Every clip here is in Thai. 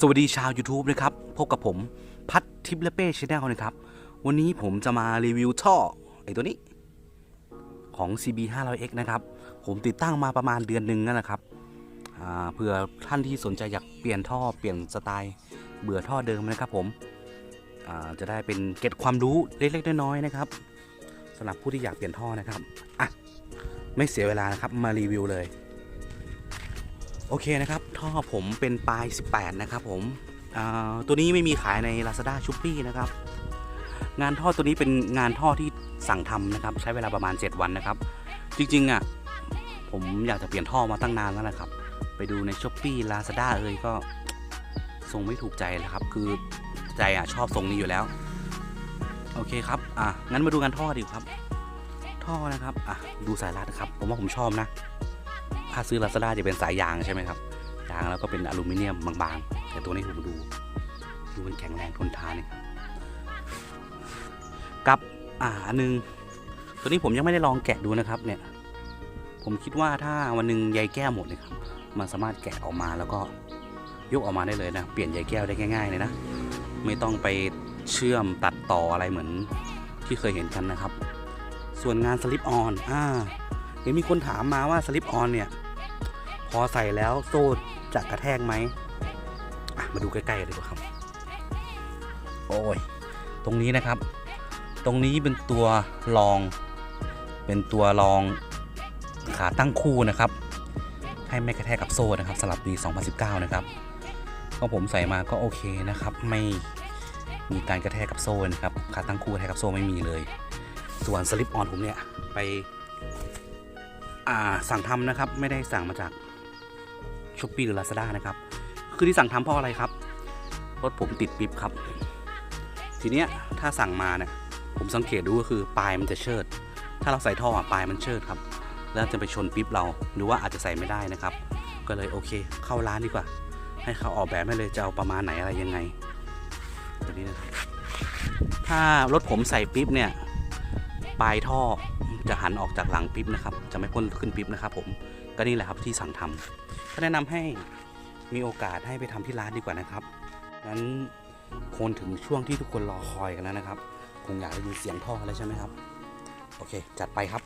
สวัสดีชาว YouTube นะครับ พบกับผม พัททิปและเป้ชแนลนะครับ วันนี้ผมจะมารีวิวท่อไอตัวนี้ของ CB 500X นะครับ ผมติดตั้งมาประมาณเดือนหนึ่งนั่นแหละครับเผื่อท่านที่สนใจอยากเปลี่ยนท่อเปลี่ยนสไตล์เบื่อท่อเดิมนะครับผมจะได้เป็นเก็บความรู้เล็กๆน้อยๆนะครับสำหรับผู้ที่อยากเปลี่ยนท่อนะครับอะไม่เสียเวลานะครับมารีวิวเลย โอเคนะครับ ท่อผมเป็นปลาย 18 นะครับผมตัวนี้ไม่มีขายใน Lazada s h o p e e นะครับ งานท่อตัวนี้เป็นงานท่อที่สั่งทำนะครับ ใช้เวลาประมาณ 7 วันนะครับ จริงๆอะผมอยากจะเปลี่ยนท่อมาตั้งนานแล้วนะครับ ไปดูใน s h o p e e Lazada เอ่ยก็ทรงไม่ถูกใจเลยครับ คือใจอะชอบทรงนี้อยู่แล้ว โอเคครับ อะงั้นมาดูกันท่อดีครับ ท่อนะครับ อะดูสายรัดนะครับ ผมว่าผมชอบนะ ถ้าซื้อ Lazada จะเป็นสายยางใช่ไหมครับ ยางแล้วก็เป็นอลูมิเนียมบางๆ แต่ตัวนี้ผมดู ดูมันแข็งแรงทนทานนี่กับอ่าอันนึง ตัวนี้ผมยังไม่ได้ลองแกะดูนะครับ เนี่ย ผมคิดว่าถ้าวันหนึงใยแก้วหมดเลยครับ มันสามารถแกะออกมาแล้วก็ยกออกมาได้เลยนะ เปลี่ยนใยแก้วได้ง่ายๆเลยนะ ไม่ต้องไปเชื่อมตัดต่ออะไรเหมือนที่เคยเห็นกันนะครับ ส่วนงานสลิปออน อ่าเห็นมีคนถามมาว่าสลิปออนเนี่ย อใส่แล้วโซ่จะกระแทกไหมมาดูใกล้ๆกันดีกว่าครับ โอ้ย ตรงนี้นะครับ ตรงนี้เป็นตัวรอง เป็นตัวรองขาตั้งคู่นะครับ ให้ไม่กระแทกกับโซ่นะครับสำหรับปี 2019 นะครับก็ผมใส่มาก็โอเคนะครับ ไม่มีการกระแทกกับโซ่นะครับขาตั้งคู่กระแทกกับโซ่ไม่มีเลย ส่วนสลิปออนผมเนี่ยไปสั่งทำนะครับ ไม่ได้สั่งมาจาก ช้อปปี้หรือ Lazada นะครับ คือที่สั่งทำเพราะอะไรครับ รถผมติดปิ๊บครับ ทีเนี้ยถ้าสั่งมาเนี่ยผมสังเกตดูก็คือปลายมันจะเชิด ถ้าเราใส่ท่อปลายมันเชิดครับ แล้วจะไปชนปิ๊บเรา หรือว่าอาจจะใส่ไม่ได้นะครับ ก็เลยโอเค เข้าร้านดีกว่า ให้เขาออกแบบให้เลยจะเอาประมาณไหนอะไรยังไงตัวนี้นะถ้ารถผมใส่ปิ๊บเนี่ยปลายท่อจะหันออกจากหลังปิ๊บนะครับ จะไม่พ้นขึ้นปิ๊บนะครับผม ก็นี่แหละครับที่สั่งทำก็แนะนำให้มีโอกาสให้ไปทำที่ร้านดีกว่านะครับงั้นคนถึงช่วงที่ทุกคนรอคอยกันแล้วนะครับ คงอยากได้ยินเสียงท่อแล้วใช่ไหมครับ โอเค จัดไปครับ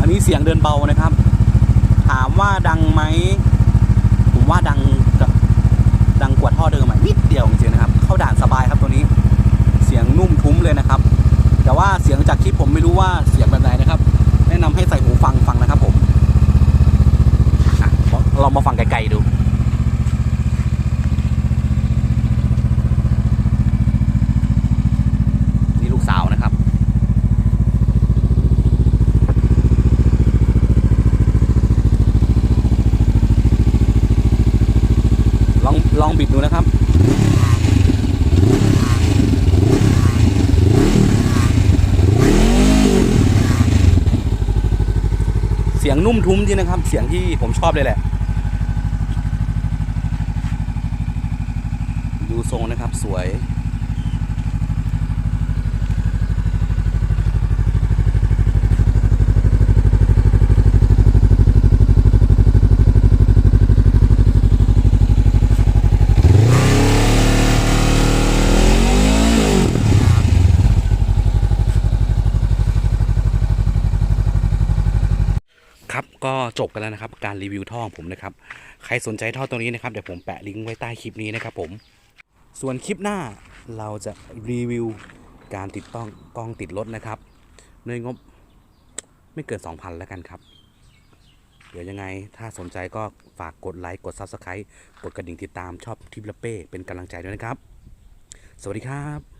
อันนี้เสียงเดินเบานะครับ ถามว่าดังไหมผมว่าดังกับดังกว่าท่อเดิมอะนิดเดียวจริงๆนะครับ เข้าด่านสบายครับตัวนี้ เสียงนุ่มทุ้มเลยนะครับ แต่ว่าเสียงจากคลิปผมไม่รู้ว่าเสียงแบบไหนนะครับ แนะนำให้ใส่หูฟังฟังนะครับผมเรามาฟังไกลๆดู นี่ลูกสาวนะครับ ลองลองบิดดู นะครับเสียงนุ่มทุ้มจริงนะครับ เสียงที่ผมชอบเลยแหละ ดูทรงนะครับสวย ครับก็จบกันแล้วนะครับ การรีวิวท่อของผมนะครับ ใครสนใจท่อตัวนี้นะครับเดี๋ยวผมแปะลิงก์ไว้ใต้คลิปนี้นะครับผม ส่วนคลิปหน้าเราจะรีวิวการติดต้องกล้องติดรถนะครับด้วยงบไม่เกิน 2,000 แล้วกันครับ เดี๋ยวยังไงถ้าสนใจก็ฝากกดไลค์กด Subscribe กดกระดิ่งติดตามชอบทิปละเป้เป็นกำลังใจด้วยนะครับ สวัสดีครับ